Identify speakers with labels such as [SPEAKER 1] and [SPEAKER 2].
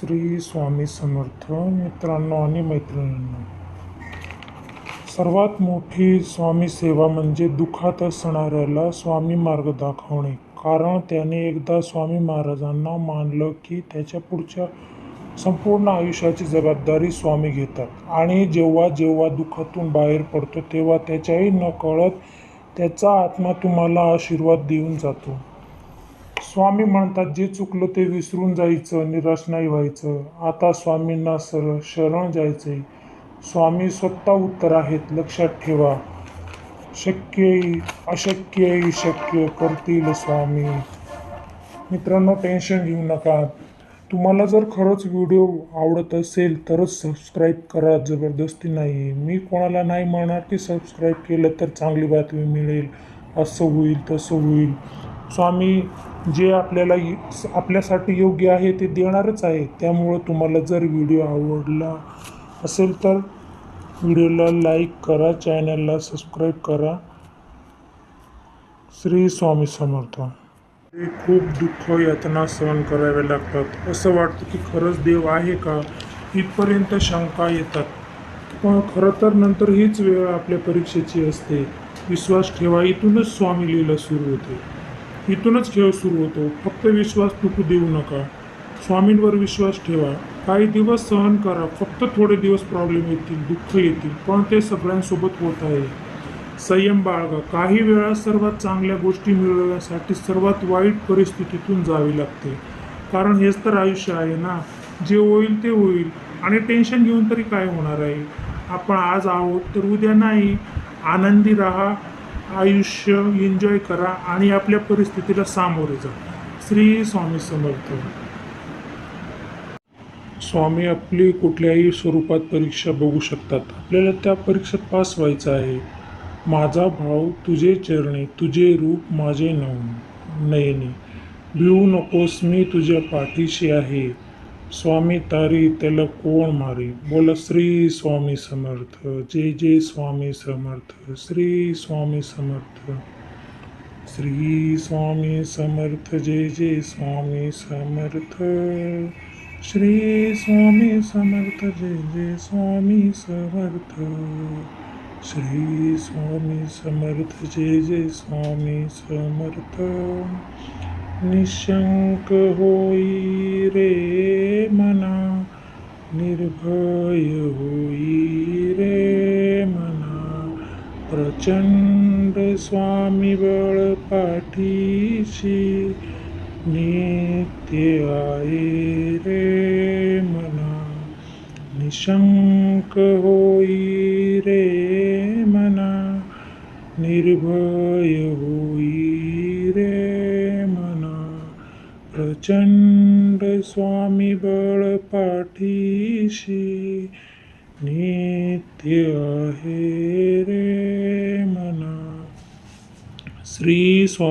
[SPEAKER 1] श्री स्वामी समर्थ मित्रांनो आणि मैत्रिणींना. सर्वात मोठी स्वामी सेवा म्हणजे दुःखात असणाऱ्याला स्वामी मार्ग दाखवणे. कारण त्याने एकदा स्वामी महाराजांना मानलं की त्याच्या पुढच्या संपूर्ण आयुष्याची जबाबदारी स्वामी घेतात. आणि जेव्हा जेव्हा दुःखातून बाहेर पडतो तेव्हा त्याच्याही नकळत त्याचा आत्मा तुम्हाला आशीर्वाद देऊन जातो. स्वामी म्हणतात जे चुकलं ते विसरून जायचं निराश नाही व्हायचं. आता स्वामींना सर शरण जायचंय. स्वामी स्वतः उत्तर आहेत लक्षात ठेवा. शक्यही अशक्यही शक्य करतील स्वामी. मित्रांनो टेन्शन घेऊ नका. तुम्हाला जर खरंच व्हिडिओ आवडत असेल तरच सबस्क्राईब करा. जबरदस्ती नाही मी कोणाला नाही म्हणणार की सबस्क्राईब केलं तर चांगली बातमी मिळेल. असं होईल तसं होईल. स्वामी जे आपल्याला आपल्यासाठी योग्य आहे ते देणारच आहे. त्यामुळं तुम्हाला जर व्हिडिओ आवडला असेल तर व्हिडिओला लाईक करा चॅनलला सबस्क्राईब करा. श्री स्वामी समर्थ. हे खूप दुःख यातना सहन कराव्या लागतात. असं वाटतं की खरंच देव आहे का? इथपर्यंत शंका येतात. पण खरं तर नंतर हीच वेळ आपल्या परीक्षेची असते. विश्वास ठेवा इथूनच स्वामी लीला सुरू होते. इथूनच खेळ सुरू होतो. फक्त विश्वास तुटू देऊ नका. स्वामींवर विश्वास ठेवा. काही दिवस सहन करा. फक्त थोडे दिवस प्रॉब्लेम येतील दुःख येतील पण ते सगळ्यांसोबत होत आहे. संयम बाळगा. काही वेळा सर्वात चांगल्या गोष्टी मिळवण्यासाठी सर्वात वाईट परिस्थितीतून जावी लागते. कारण हेच तर आयुष्य आहे ना. जे होईल ते होईल. आणि टेन्शन घेऊन तरी काय होणार आहे? आपण आज आहोत तर उद्या नाही. आनंदी राहा. आयुष्य एन्जॉय करा आणि आपल्या परिस्थितीला सामोरे जा. श्री स्वामी समर्थ. स्वामी आपली कुठल्याही स्वरूपात परीक्षा बघू शकतात. आपल्याला त्या परीक्षेत पास व्हायचं आहे. माझा भाव तुझे चरणे तुझे रूप माझे नव नयने. भिवू नकोस मी तुझ्या पाठीशी आहे. स्वामी तारी त्याला कोण मारी? बोला श्री स्वामी समर्थ जय जय स्वामी समर्थ श्री स्वामी समर्थ श्री स्वामी समर्थ जय जय स्वामी समर्थ श्री स्वामी समर्थ जय जय स्वामी समर्थ श्री स्वामी समर्थ जय जय स्वामी समर्थ निशंक होई रे मना निर्भय होई रे मना। प्रचंड स्वामी बळ पाठीशी नित्य आहे रे मना। निशंक होई रे मना निर्भय होई प्रचंड स्वामी बळ पाठीशी नित्य आहे रे मना. श्री स्वामी